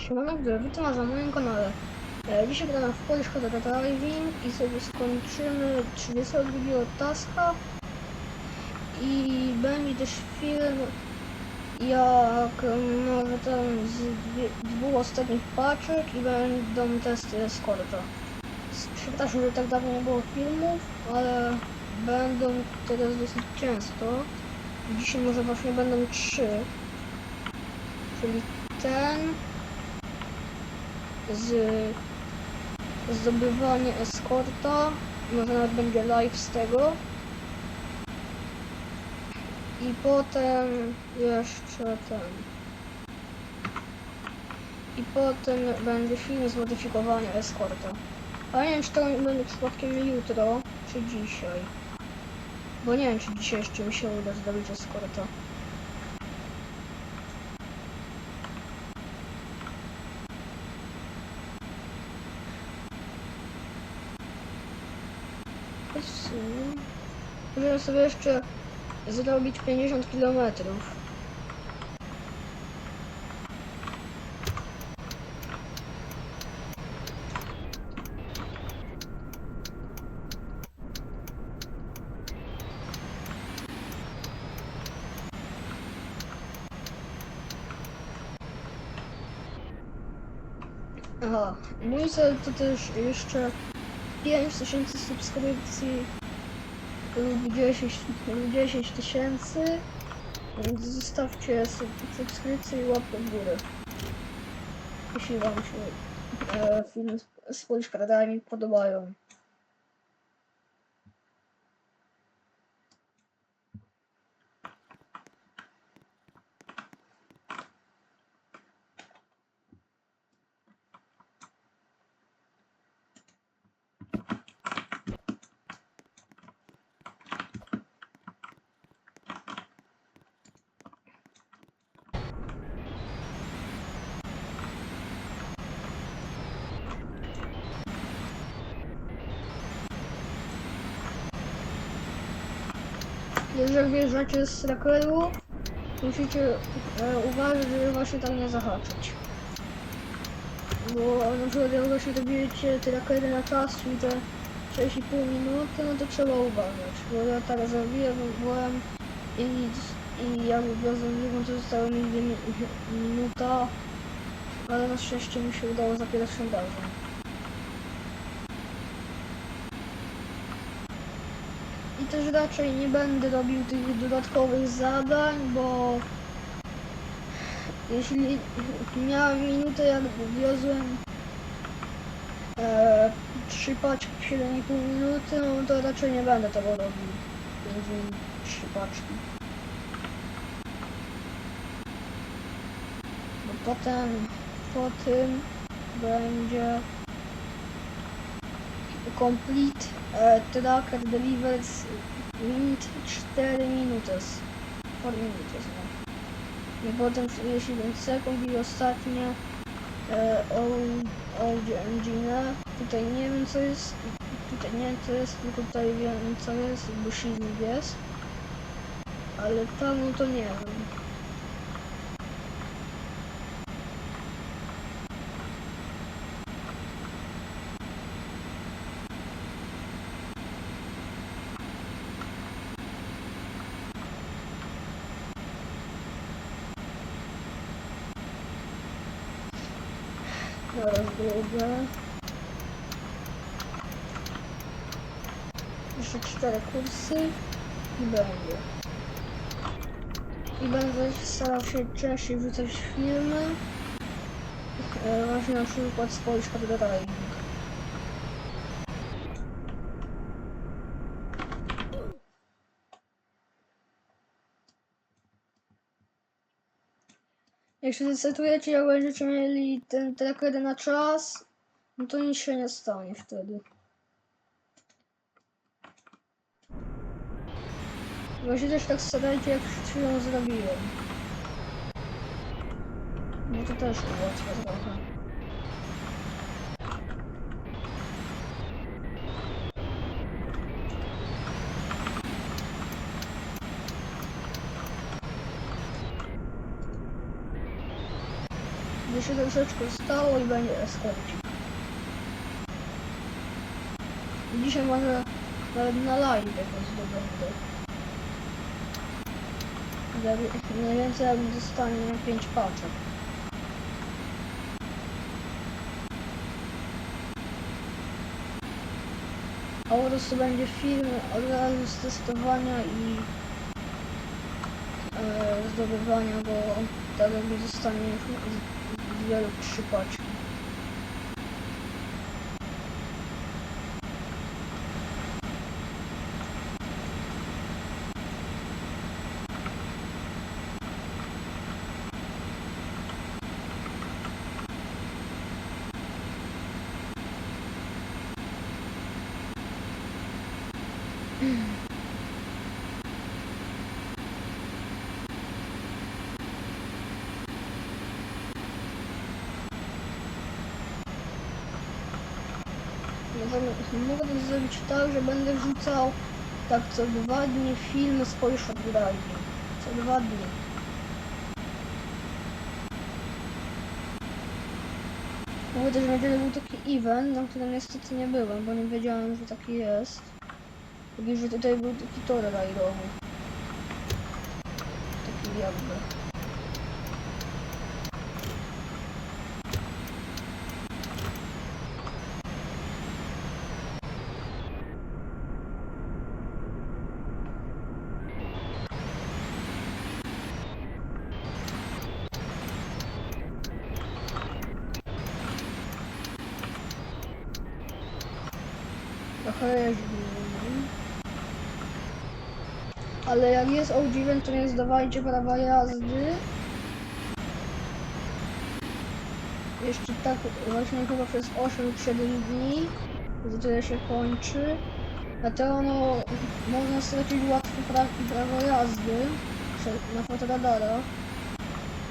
Siemano, witam na moim kanale. E, dzisiaj gramy w Polish Hot Driving i sobie skończymy 32 taska i będzie też film jak nowy ten z dwóch ostatnich paczek i będą testy eskorta. S- Przepraszam, że tak dawno nie było filmów, ale będą teraz dosyć często. Dzisiaj może właśnie będą trzy, czyli ten z zdobywanie eskorta, może nawet będzie live z tego. I potem jeszcze ten. I potem będzie film z eskorta. A nie wiem, czy to będzie przypadkiem jutro, czy dzisiaj. Bo nie wiem, czy dzisiaj jeszcze mi się uda zdobyć eskorta. W sumie Możemy sobie jeszcze zrobić 50 km. Aha, mój cel to też jeszcze 5000 subskrypcji lub 10 lub 10 tysięcy. Więc zostawcie sub subskrypcję i łapkę w górę. Jeśli wam się e, filmy z, z Polish podobają. Jeżeli wjeżdżacie z trakeru, musicie e, uważać, żeby właśnie tam nie zahaczyć. Bo na przykład jak właśnie dobijecie trakery na czas, czyli te 6,5 minuty, no to trzeba uważać. Bo ja tak zrobiłem, byłem i, i jak go zrobiłem, to została mi minuta, ale na szczęście mi się udało za pierwszym razem. Też raczej nie będę robił tych dodatkowych zadań, bo jeśli miałem minutę jak wiozłem e, trzy paczki w 7,5 minuty, no to raczej nie będę tego robił. Między trzy paczki. Bo potem po tym będzie complete tracker delivers mint 4 minutos 4 minutos no. i potem 45 sekund i ostatnie e, all engine. Tutaj nie wiem co jest tutaj nie co jest tylko tutaj wiem co jest bo silnik jest. Ale tam no to nie wiem Drugie. Jeszcze cztery kursy i będzie. I będę starał się częściej wrzucać filmy. E, właśnie na przykład z Polish Hot Driving. Jak się zdecydujecie, jak będziecie mieli ten tracker na czas, no to nic się nie stanie wtedy. Właśnie też tak starajcie, jak przed chwilą zrobiłem. No to też ułatwia trochę. Się troszeczkę stało i będzie eskorcik. Dzisiaj może nawet na live go zdobędę. Najwi- Najwięcej jak dostanie 5 paczek. A po prostu będzie film od razu z testowania i e, zdobywania go tak jakby zostanie z, z wielu trzy paczki. Możemy- Mogę to zrobić tak, że będę wrzucał tak co dwa dni film z Driving. Co dwa dni. Mówię też, że niedzielę był taki event, na którym niestety nie byłem, bo nie wiedziałem, że taki jest. Jak że tutaj był taki tor rajdowy. Taki jakby. Trochę jeździłem. Ale jak jest O9, to nie zdawajcie prawa jazdy. Jeszcze tak właśnie chyba przez 8-7 dni. Za tyle się kończy. Dlatego no, można stracić łatwo pra prawo jazdy na fotoradara.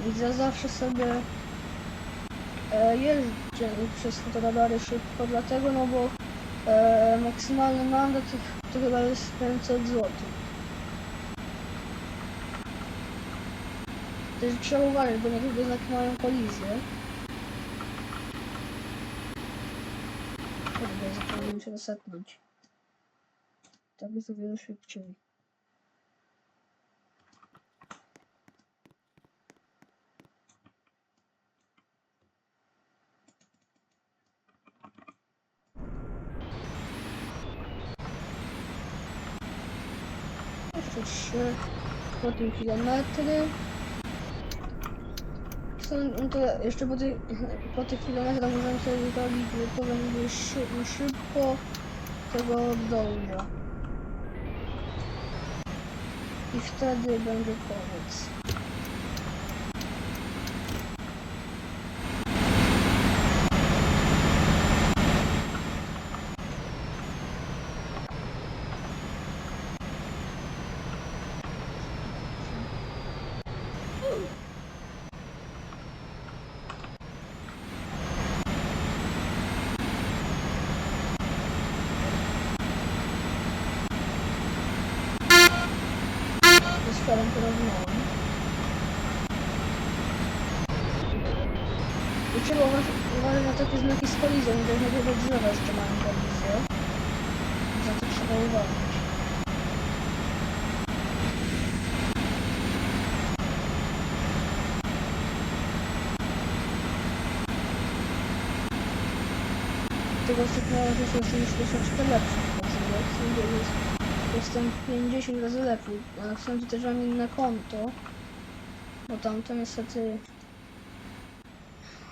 Więc ja zawsze sobie e, jeżdżę przez fotoradary szybko, dlatego no bo E, maksymalny mandat to, chyba jest 500 zł. Też trzeba uważać, bo niektóre znaki mają kolizję. Kurde, zapomniałem się resetnąć. Tak jest o wiele szybciej. Jeszcze trzy po kilometry. No to jeszcze po tych, po tych kilometrach możemy sobie zrobić, że to będzie szy, szybko tego dąża. I wtedy będzie koniec. ze sferą porównałem. I trzeba uważać uważać na takie znaki z kolizją, gdyż niektóre drzewa jeszcze mają kolizję. Za to trzeba uważać. Sygnału też jestem już troszeczkę w koncyliacji, bo jest Jestem 50 razy lepszy, ale sumie też mam inne konto. Bo tamto niestety...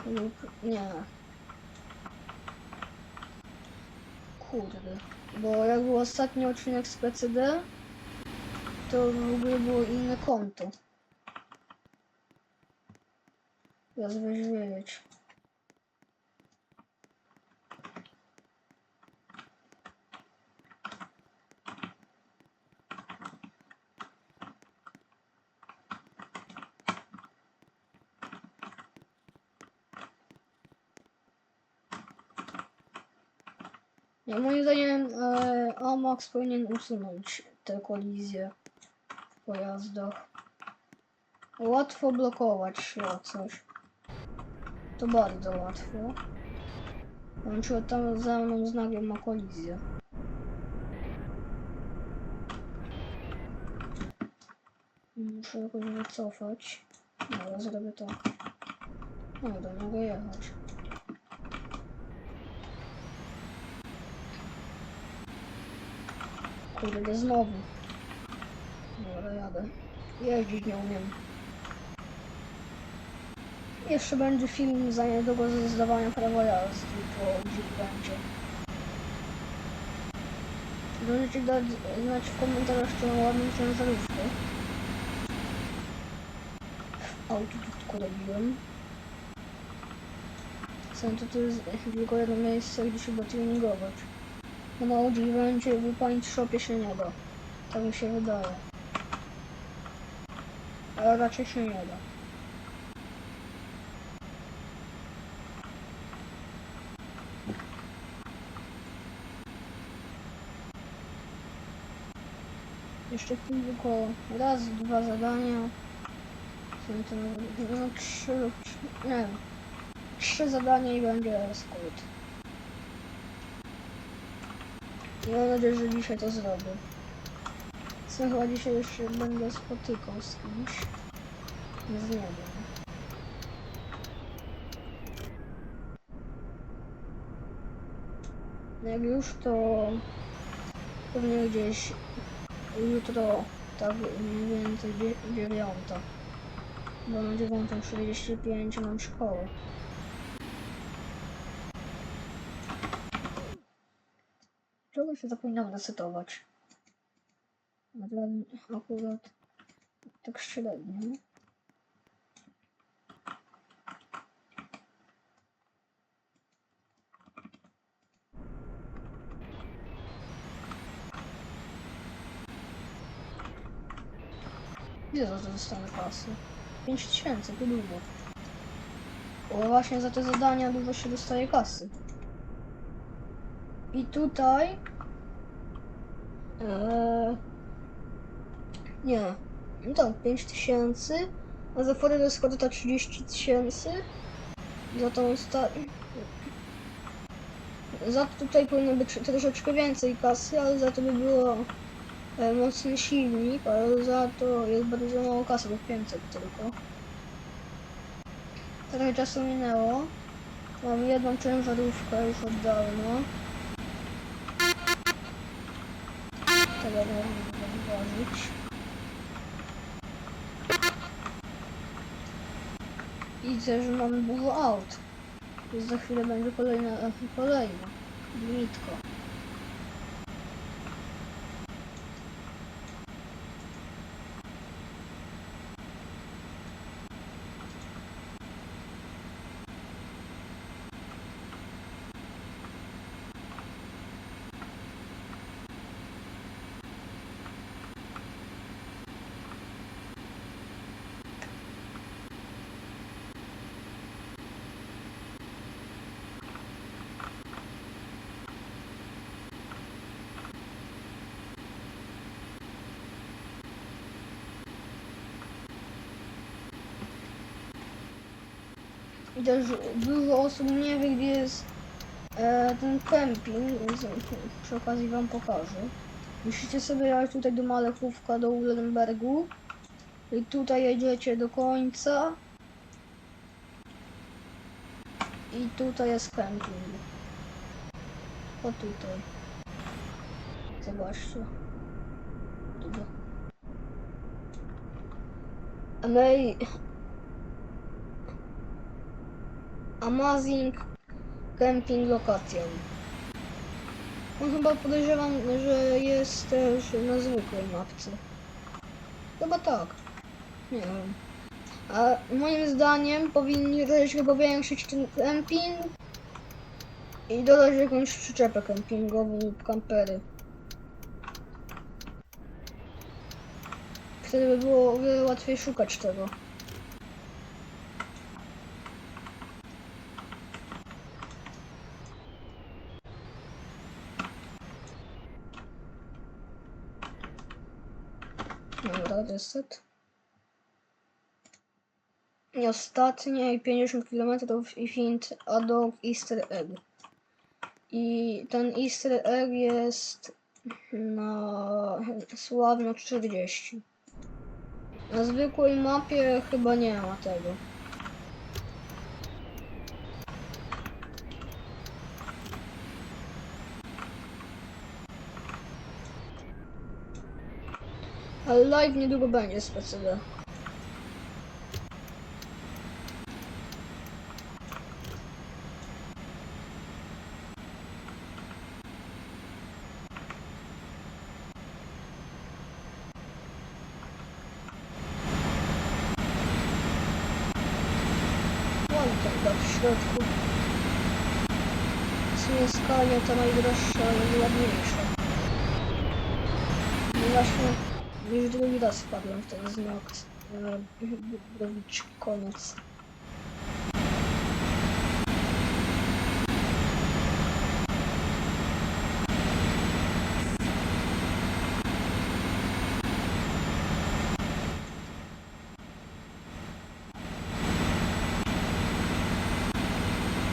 lub Nie. Kurde. Bo jak był ostatni odcinek z PCD, to w ogóle było inne konto. Weź wiedzieć. Nie, moim zdaniem e, powinien usunąć te kolizje w pojazdach. Łatwo blokować się o coś. To bardzo łatwo. Łączyło tam za mną znakiem ma kolizję. Muszę jakoś wycofać. Dobra, zrobię to. Dobra, mogę jechać. Kurde, znowu. Dobra, jadę. Jeździć nie umiem. Jeszcze będzie film za niedługo ze zdawania prawa jazdy, to gdzie będzie. Możecie dać znać w komentarzach, czy mam ładną ciężarówkę. Autotutku robiłem. Sam to, jest tylko jedno miejsce, gdzie się da tuningować. Na Audi będzie w Paint Shopie się nie da. Tak mi się wydaje. Ale raczej się nie da. Jeszcze tylko raz, dwa zadania. Są to no, trzy lub nie wiem. Trzy zadania i będzie skrót. I mam nadzieję, że dzisiaj to zrobię. Co chyba dzisiaj jeszcze będę spotykał z kimś. Nie wiem. Jak już to pewnie gdzieś jutro, tak mniej więcej dzie- dziewiąta. Bo na dziewiątą 45 mam szkołę. Się zapominam resetować? Akurat, tak średnio. Ile za to dostanę kasy? 5000, to dużo. Bo właśnie za te zadania dużo się dostaje kasy. I tutaj... Eee, nie. No tak, 5000. A za forę składa 30 tysięcy. Za tą sta... Za to tutaj powinno być troszeczkę więcej kasy, ale za to by było e, mocny silnik, ale za to jest bardzo mało kasy, bo 500 tylko. Trochę czasu minęło. Mam jedną ciężarówkę już od dawna. Widzę, że mamy dużo aut. Za chwilę będzie kolejna, kolejna. Limitko. I też dużo osób nie wie, gdzie jest e, ten kemping, więc przy okazji wam pokażę. Musicie sobie jechać tutaj do Malechówka, do Ulenbergu. I tutaj jedziecie do końca. I tutaj jest kemping. O tutaj. Zobaczcie. Tutaj. My Amazing Camping Location. On chyba podejrzewam, że jest też na zwykłej mapce. Chyba tak. Nie wiem. A moim zdaniem powinni też chyba powiększyć ten camping i dodać jakąś przyczepę kempingową lub kampery. Wtedy by było o wiele łatwiej szukać tego. Dobra, reset. Nie I ostatnie i 50 km i Hint Adog Easter Egg. I ten Easter Egg jest na sławno 40. Na zwykłej mapie chyba nie ma tego. Ale live niedługo będzie z PCD. Ładnie tam w środku. W sumie skania ta najdroższa, ale ładniejsza. No właśnie, już drugi raz wpadłem w ten znak. e, Robić koniec.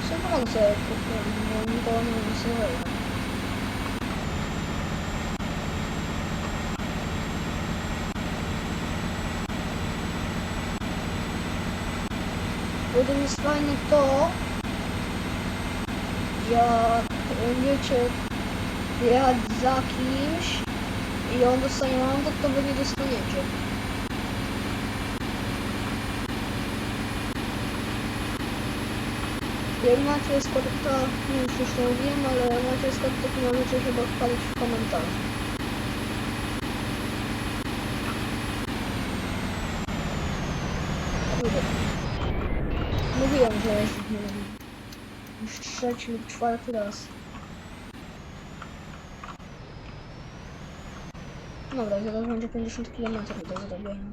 Przepraszam, bo nikogo nie wysyłają. Potem jest fajne to, jak wiecie, jechać za kimś i on dostanie mandat, to wy nie dostaniecie. Jak macie skorta, nie już to wiem, ale macie skorta, to możecie chyba wpalić w komentarzu. Kurde. Mówiłem, że jest już trzeci lub czwarty raz. Dobra, teraz będzie 50 km do zrobienia.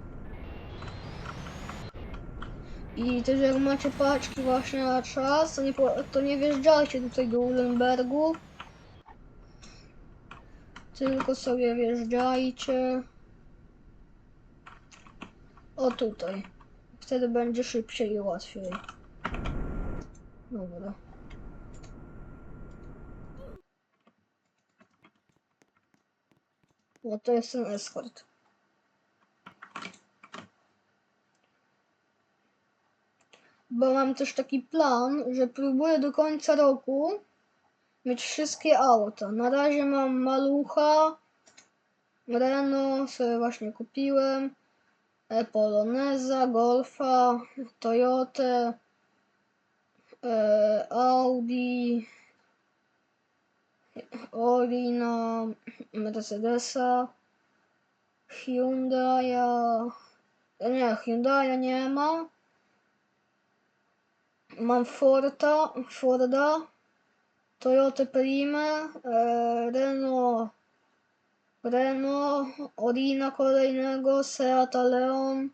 I też jak macie paczki właśnie na czas, to nie, to nie wjeżdżajcie tutaj do Ulenbergu. Tylko sobie wjeżdżajcie. O tutaj. Wtedy będzie szybciej i łatwiej. Dobra. No to jest ten eskort. Bo mam też taki plan, że próbuję do końca roku mieć wszystkie auta. Na razie mam Malucha, Renault sobie właśnie kupiłem, Poloneza, Golfa, Toyotę, e, Audi, Orina, Mercedesa, Hyundai'a, nie, Hyundai'a nie ma. Mam Forda, Forda, Toyota Prima, e, Renault, Renault, Orina kolejnego, Seata Leon,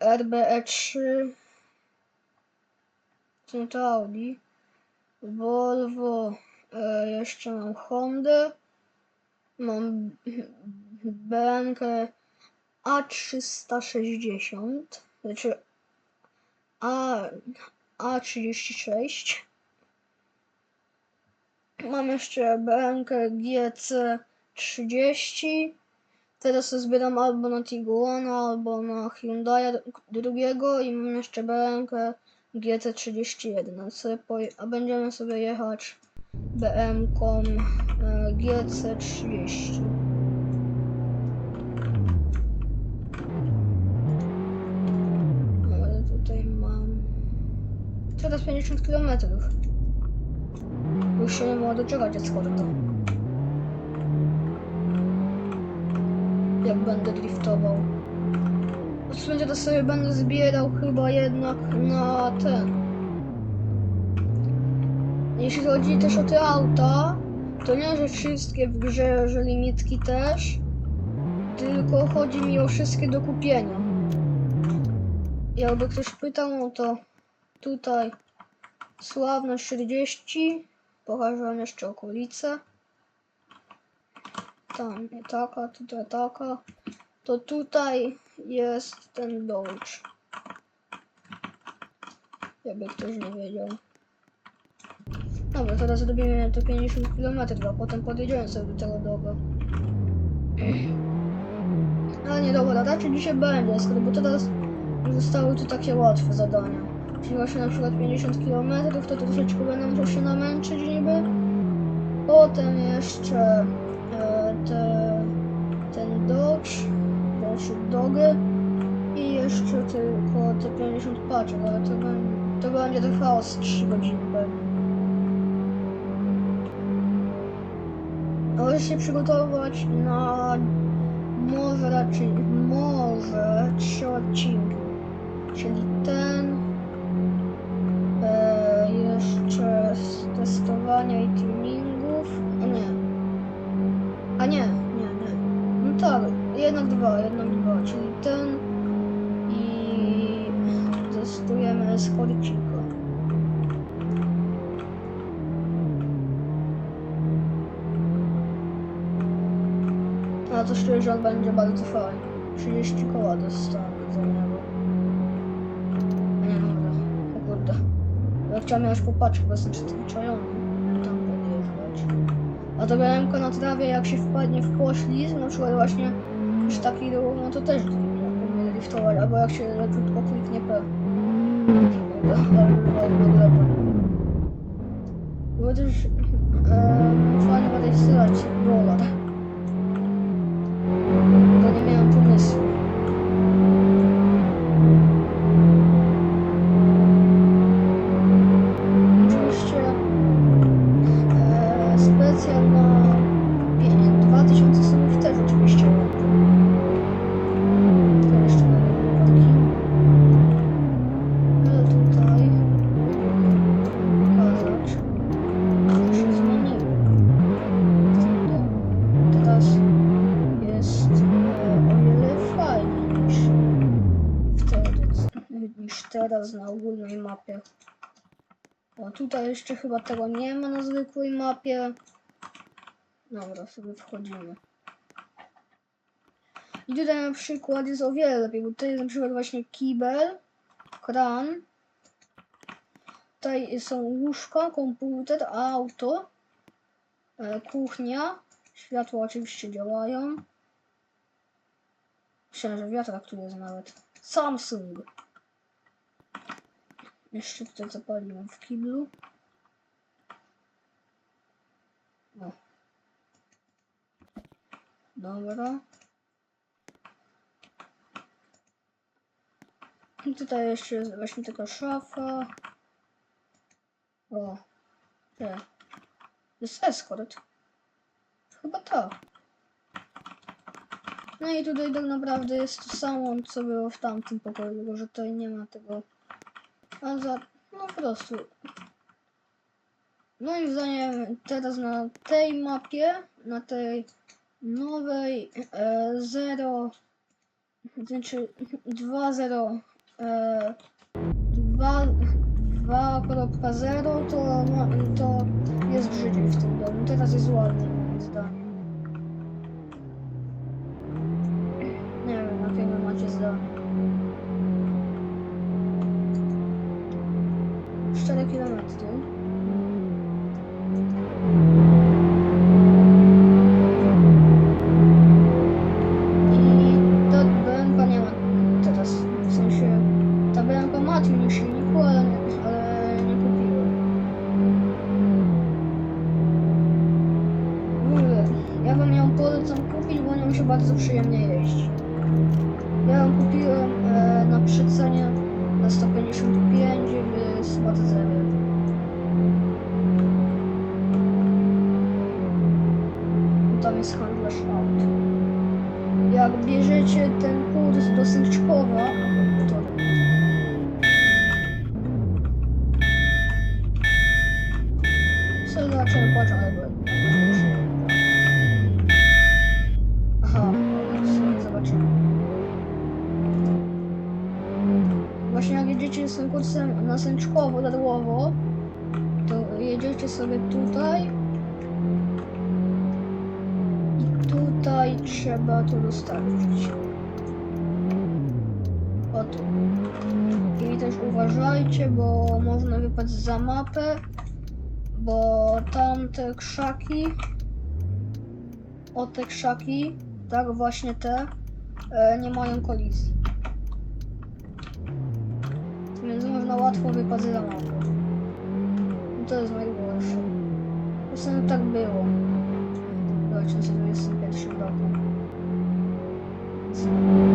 RBE3, są to Audi, Volvo, e, jeszcze mam Hondę, mam BMW A360, znaczy A, A36. Mam jeszcze BMK GC30. Teraz zbieram albo na Tiguana, albo na Hyundai drugiego i mam jeszcze BMK GC31. Sobie a będziemy sobie jechać BM-ką e, GC30. Ale tutaj mam teraz 50 km. Już się nie mogę doczekać od skorta. Jak będę driftował. W sumie to sobie będę zbierał chyba jednak na ten. Jeśli chodzi też o te auta, to nie, że wszystkie w grze, że limitki też, tylko chodzi mi o wszystkie do kupienia. Jakby ktoś pytał, no to tutaj Sławność 40. Pokażę wam jeszcze okolice. Tam nie taka, tutaj taka. To tutaj jest ten Dodge. Jakby ktoś nie wiedział. Dobra, teraz zrobimy to 50 km, a potem podjedziemy sobie do tego doga. Ale nie dobra, raczej dzisiaj będzie, skoro bo teraz zostały tu takie łatwe zadania. Czyli właśnie na przykład 50 km, to troszeczkę będę musiał się namęczyć niby. Potem jeszcze e, te, ten Dodge, znaczy Dogy i jeszcze tylko te 50 paczek, ale to, będzie- to będzie trwało z 3 godziny pewnie. Należy się przygotować na może raczej, może trzy odcinki. Czyli ten, e, jeszcze z testowania i tuningów. A nie. A nie, nie, nie. No tak, jednak dwa, jednak dwa, czyli ten i testujemy z Horiciko. A to czuję, że on będzie bardzo fajny. 30 koła dostanę za niego. Nie, dobra. O kurde. Ja chciałem mieć popatrzeć, bo jestem przyzwyczajony. Tam. A to BMK na trawie, jak się wpadnie w poślizg, na przykład właśnie już taki ruch, no to też powinien driftować, albo jak się krótko kliknie P. Ale ale gleba. Było też e, fajnie będę strzelać dolar. Niż teraz na ogólnej mapie. O, tutaj jeszcze chyba tego nie ma na zwykłej mapie. Dobra, sobie wchodzimy. I tutaj na przykład jest o wiele lepiej, bo tutaj jest na przykład właśnie kibel, kran. Tutaj są łóżka, komputer, auto, e, kuchnia. Światła oczywiście działają. Myślałem, że wiatrak tu jest nawet. Samsung. Jeszcze tutaj zapaliłem w kiblu. O. Dobra. I tutaj jeszcze jest właśnie taka szafa. O. Nie. Jest escort. Chyba tak. No i tutaj tak naprawdę jest to samo, co było w tamtym pokoju, tylko że tutaj nie ma tego. A za. No po prostu. Moim zdaniem teraz na tej mapie, na tej nowej e, 0, znaczy 2.0 e, 2 2.0 to, no, to jest brzydziej w tym domu. Teraz jest ładnie moim zdaniem. BMK ma tuning silniku, ale, ale nie kupiłem. W ogóle, ja wam ją polecam kupić, bo nią się bardzo tutaj trzeba to dostarczyć. O tu. I też uważajcie, bo można wypaść za mapę, bo tamte krzaki, o te krzaki, tak właśnie te, e, nie mają kolizji. Więc można łatwo wypaść za mapę. I to jest najgorsze. Czasem tak było. W 2021 roku. Więc Temat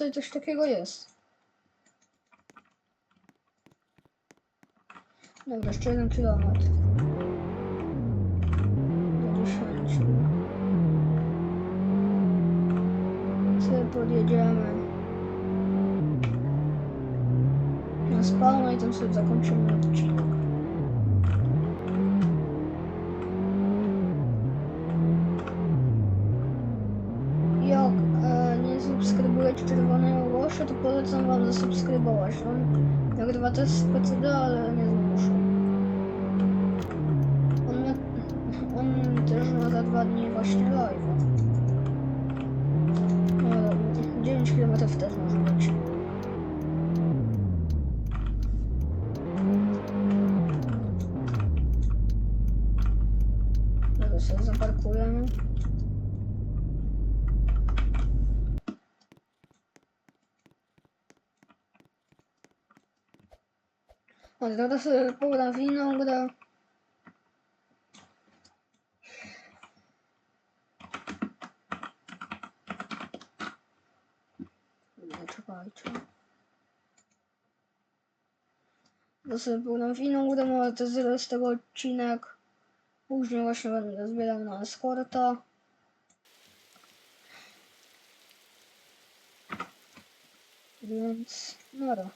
tutaj coś takiego jest. Dobra, jeszcze jeden kilometr. Do 10. Sobie podjedziemy na spawna i tam sobie zakończymy odcinek. Zmuszę. On, ma, on też ma za dwa dni właśnie live'a. No, 9 km też może być. Zaraz się zaparkujemy. O, teraz sobie pogram w inną grę. Nie, czekajcie. Teraz pogram w inną grę, ale to jest z tego odcinek. Później właśnie będę zbierał na eskorta. Więc, nara.